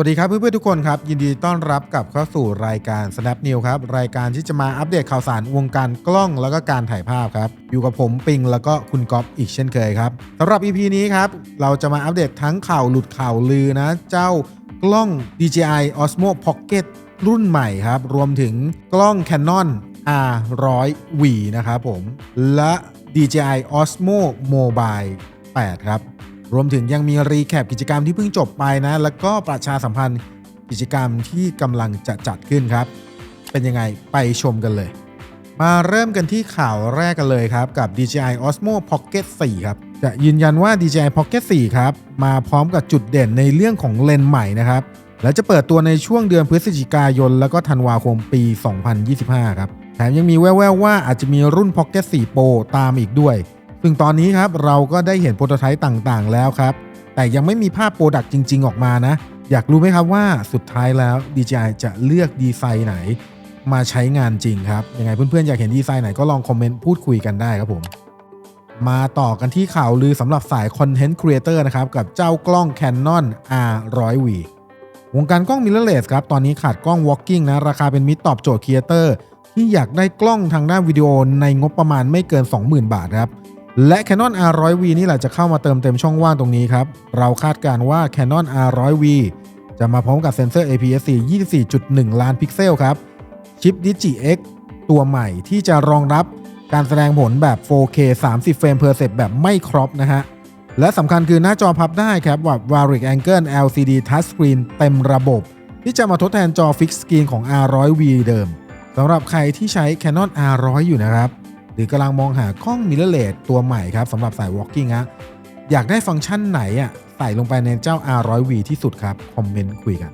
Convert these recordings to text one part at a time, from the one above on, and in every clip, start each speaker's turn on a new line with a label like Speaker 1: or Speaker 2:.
Speaker 1: สวัสดีครับเพื่อนๆทุกคนครับ ยินดีต้อนรับกลับเข้าสู่รายการ Snap New ครับ รายการที่จะมาอัปเดตข่าวสารวงการกล้องแล้วก็การถ่ายภาพครับ อยู่กับผมปิงแล้วก็คุณก๊อฟอีกเช่นเคยครับสำหรับ EP นี้ครับเราจะมาอัปเดตทั้งข่าวหลุดข่าวลือนะ เจ้ากล้อง DJI Osmo Pocket รุ่นใหม่ครับ รวมถึงกล้อง Canon R100V นะครับผมและ DJI Osmo Mobile 8 ครับ รวมถึงยังมีรีแคปกิจกรรมที่เพิ่งจบไปนะ แล้วก็ประชาสัมพันธ์กิจกรรมที่กำลังจะจัดขึ้นครับ เป็นยังไงไปชมกันเลย มาเริ่มกันที่ข่าวแรกกันเลยครับ กับ DJI Osmo Pocket 4 ครับ จะยืนยันว่า DJI Pocket 4 ครับ มาพร้อมกับจุดเด่นในเรื่องของเลนส์ใหม่นะครับ และจะเปิดตัวในช่วงเดือนพฤศจิกายน แล้วก็ธันวาคมปี 2025 ครับ แถมยังมีแว่วๆว่าอาจจะมีรุ่น Pocket 4 Pro ตามอีกด้วย ซึ่งตอนนี้ครับเราก็ได้เห็นโปรโตไทป์ต่างๆ แล้วครับ แต่ยังไม่มีภาพโปรดักต์จริง ๆ ออกมานะ อยากรู้ไหมครับว่าสุดท้ายแล้ว DJI จะเลือกดีไซน์ไหน มาใช้งานจริงครับ ยังไงเพื่อนๆ อยากเห็นดีไซน์ไหนก็ลองคอมเมนต์พูดคุยกันได้ครับผม มาต่อกันที่ข่าวลือสำหรับสายคอนเทนต์ครีเอเตอร์นะครับกับเจ้ากล้อง Canon R100V วงการกล้องมิเรอร์เลสครับตอนนี้ขาดกล้อง Walking นะราคาเป็นมิตรตอบโจทย์ครีเอเตอร์ที่อยากได้กล้องทางด้านวิดีโอในงบประมาณไม่เกิน 20,000 บาทครับ และ Canon R100V นี่แหละจะเข้ามาเติมเต็มช่องว่างตรงนี้ครับ เราคาดการณ์ว่า Canon R100V จะมาพร้อมกับเซ็นเซอร์ APS-C 24.1 ล้านพิกเซลครับ ชิป Digi X ตัวใหม่ที่จะรองรับการแสดงผลแบบ 4K 30 เฟรม per sec แบบไม่ครอปนะฮะ และสำคัญคือหน้าจอพับได้ครับแบบ Varic Angle LCD Touchscreen เต็มระบบ ที่จะมาทดแทนจอ Fix Screen ของ R100V เดิมสำหรับใครที่ใช้ Canon R100 อยู่นะครับ รือกำลังมองหากล้องมิเรเลตตัวใหม่ครับสำหรับสาย walking ฮะอยากได้ฟังก์ชันไหนอะใส่ลงไปในเจ้า R100V ที่สุดครับ คอมเมนต์คุยกัน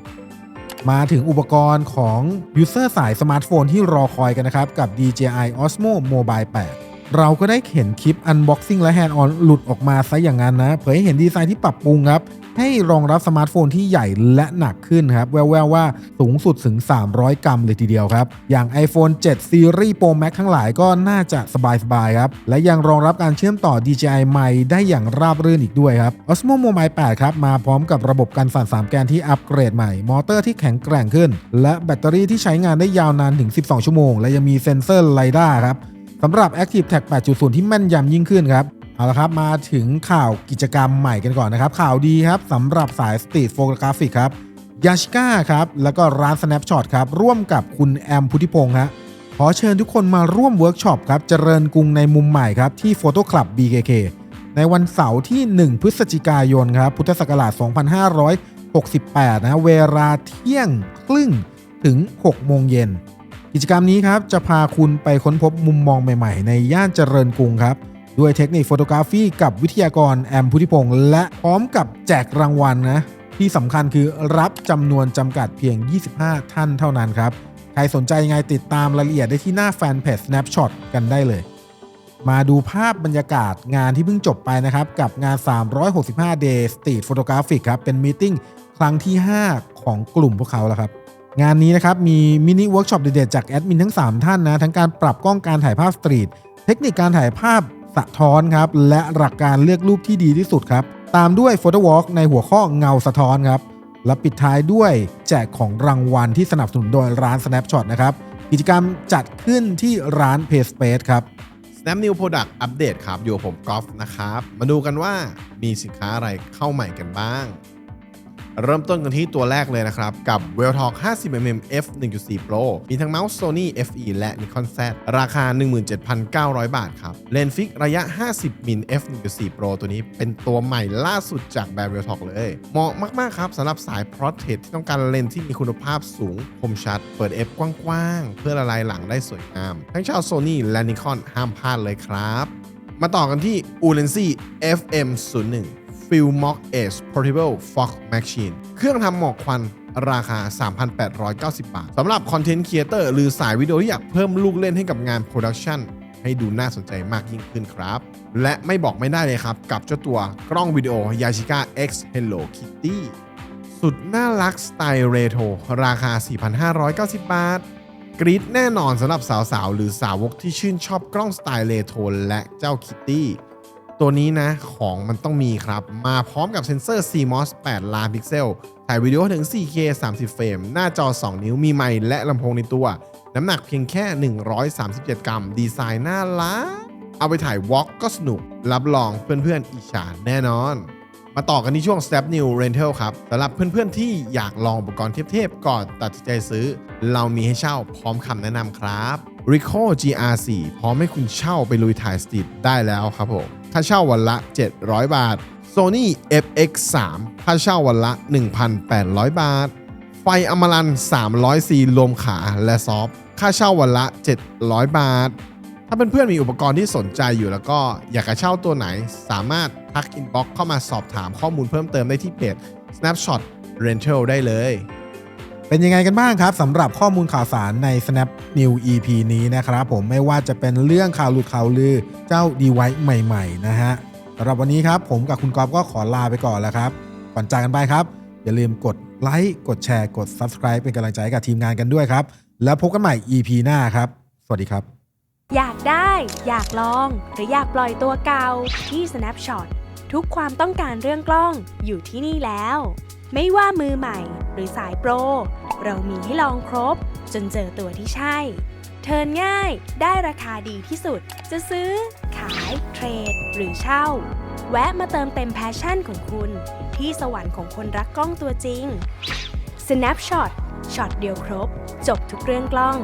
Speaker 1: มาถึงอุปกรณ์ของยูเซอร์สายสมาร์ทโฟนที่รอคอยกันนะครับ กับ DJI Osmo Mobile 8 เราก็ได้เห็นคลิป unboxing และ hand on หลุดออกมาซะอย่างนั้นนะ เผยให้เห็นดีไซน์ที่ปรับปรุงครับ ให้รองรับสมาร์ทโฟนที่ใหญ่และหนักขึ้นครับ แววๆว่าสูงสุดถึง 300 กรัมเลยทีเดียวครับ อย่าง iPhone 7 Series Pro Max ทั้งหลายก็น่าจะสบายๆครับ และยังรองรับการเชื่อมต่อ DJI ไมค์ได้อย่างราบรื่นอีกด้วยครับ Osmo Mobile 8 ครับ มาพร้อมกับระบบการสั่น 3 แกนที่อัปเกรดใหม่ มอเตอร์ที่แข็งแกร่งขึ้น และแบตเตอรี่ที่ใช้งานได้ยาวนานถึง 12 ชั่วโมง และยังมีเซ็นเซอร์ไลด้าครับ สำหรับ Active Tag 8.0 ที่แม่นยำยิ่งขึ้นครับเอาละครับมาถึงข่าวกิจกรรมใหม่กันก่อนนะครับ ข่าวดีครับสำหรับสายสตรีทโฟโตกราฟิกครับยาชิก้าครับแล้วก็ร้าน Snapshot ครับร่วมกับคุณแอมพุทธิพงศ์ฮะขอเชิญทุกคนมาร่วมเวิร์กช็อปครับเจริญกรุงในมุมใหม่ครับที่ Photo Club BKK ในวันเสาร์ที่ 1 พฤศจิกายนครับพุทธศักราช 2568 นะเวลาเที่ยงครึ่งถึง 6 โมงเย็น กิจกรรมนี้ครับจะพาคุณไปค้นพบมุมมองใหม่ๆ ในย่านเจริญกรุงครับ ด้วยเทคนิคโฟโตกราฟีกับวิทยากรแอมพุทธิพงศ์และพร้อมกับแจกรางวัลนะที่สำคัญคือรับจำนวนจำกัดเพียง 25 ท่านเท่านั้นครับ ใครสนใจยังไงติดตามรายละเอียดได้ที่หน้าแฟนเพจ Snapshot กันได้เลย มาดูภาพบรรยากาศงานที่เพิ่งจบไปนะครับ กับงาน 365 Day Street Photographic ครับ เป็นมีติ้งครั้งที่ 5 ของกลุ่มพวกเขาแล้วครับ งานนี้นะครับมีมินิเวิร์กช็อปเด็ดๆจากแอดมินทั้ง 3 ท่านนะทั้งการปรับกล้องการถ่ายภาพสตรีทเทคนิคการถ่ายภาพสะท้อนครับและหลักการเลือกรูปที่ดีที่สุดครับตามด้วย Photo Walk ในหัวข้อเงาสะท้อนครับและปิดท้ายด้วยแจกของรางวัลที่สนับสนุนโดยร้าน Snapshot นะครับกิจกรรมจัดขึ้นที่ร้าน Payspace ครับ
Speaker 2: Snap New Product Update ครับ อยู่กับผมกอล์ฟนะครับ มาดูกันว่ามีสินค้าอะไรเข้าใหม่กันบ้าง เริ่มต้นกันที่ตัวแรกเลยนะครับ กับ w e l l Talk 50mm f 1.4 Pro มีทั้งเมาส์ Sony FE และ Nikon Z ราคา 17,900 บาทครับ เลนส์ฟิกระยะ 50 มิล f 1.4 Pro ตัวนี้เป็นตัวใหม่ล่าสุดจากแบรนด์ w e l l Talk เลย เหมาะมาก ๆ ครับสำหรับสาย Portrait ที่ต้องการเลนส์ที่มีคุณภาพสูงคมชัด เปิด f กว้างๆ เพื่อละลายหลังได้สวยงาม ทั้งชาว Sony และ Nikon ห้ามพลาดเลยครับ มาต่อกันที่ u l e n s y FM01 Film Mock Edge Portable Fog Machine เครื่องทำหมอกควันราคา 3,890 บาท สำหรับคอนเทนต์ครีเอเตอร์หรือสายวิดีโอที่อยากเพิ่มลูกเล่นให้กับงานโปรดักชันให้ดูน่าสนใจมากยิ่งขึ้นครับ และไม่บอกไม่ได้เลยครับ กับเจ้าตัวกล้องวิดีโอ Yashica X Hello Kitty สุดน่ารักสไตล์เรโทรราคา 4,590 บาท กรี๊ดแน่นอนสำหรับสาวๆ หรือสาวกที่ชื่นชอบกล้องสไตล์เรโทรและเจ้าคิตตี้ ตัวนี้นะของมันต้องมีครับ มาพร้อมกับเซ็นเซอร์ CMOS 8 ล้านพิกเซล ถ่ายวิดีโอถึง 4K 30 เฟรม หน้าจอ 2 นิ้วมีไมค์และลำโพงในตัว น้ำหนักเพียงแค่ 137 กรัม ดีไซน์น่ารัก เอาไปถ่ายวอล์กก็สนุก รับรองเพื่อนๆอิจฉาแน่นอน มาต่อกันที่ช่วง Step New Rental ครับสำหรับเพื่อนๆที่อยากลองอุปกรณ์เทพๆก่อนตัดสินใจซื้อ เรามีให้เช่าพร้อมคำแนะนำครับ Ricoh GR4 พร้อมให้คุณเช่าไปลุยถ่ายสตรีทได้แล้วครับผม ค่าเช่าวันละ 700 บาท Sony FX3 ค่าเช่าวันละ 1,800 บาท ไฟอมรัน 300ซีรวมขาและซอฟต์ค่าเช่าวันละ 700 บาท ถ้าเพื่อนๆมีอุปกรณ์ที่สนใจอยู่แล้วก็อยากจะเช่าตัวไหน สามารถทักอินบ็อกซ์เข้ามาสอบถามข้อมูลเพิ่มเติมได้ที่เพจ Snapshot Rental ได้เลย
Speaker 1: เป็นยังไงกันบ้างครับสำหรับข้อมูลข่าวสารใน Snap New EP นี้นะครับผมไม่ว่าจะเป็นเรื่องข่าวหลุดข่าวลือเจ้าดีไว c e ใหม่ๆนะฮะสำหรับวันนี้ครับผมกับคุณกอฟก็ขอลาไปก่อนแล้วครับ ก่อนจากกันไปครับ อย่าลืมกดไลค์กดแชร์กด Subscribe เป็นกำลังใจให้กับทีมงานกันด้วยครับ แล้วพบกันใหม่ EP หน้าครับ สวัสดีครับ
Speaker 3: อยากได้ อยากลอง หรืออยากปล่อยตัวเก่าที่ Snapshot ทุกความต้องการเรื่องกล้องอยู่ที่นี่แล้ว ไม่ว่ามือใหม่หรือสายโปร เรามีให้ลองครบ จนเจอตัวที่ใช่ เทินง่ายได้ราคาดีที่สุด จะซื้อ ขาย เทรด หรือเช่า แวะมาเติมเต็มแพชชั่นของคุณ ที่สวรรค์ของคนรักกล้องตัวจริง Snapshot ช็อตเดียวครบ จบทุกเรื่องกล้อง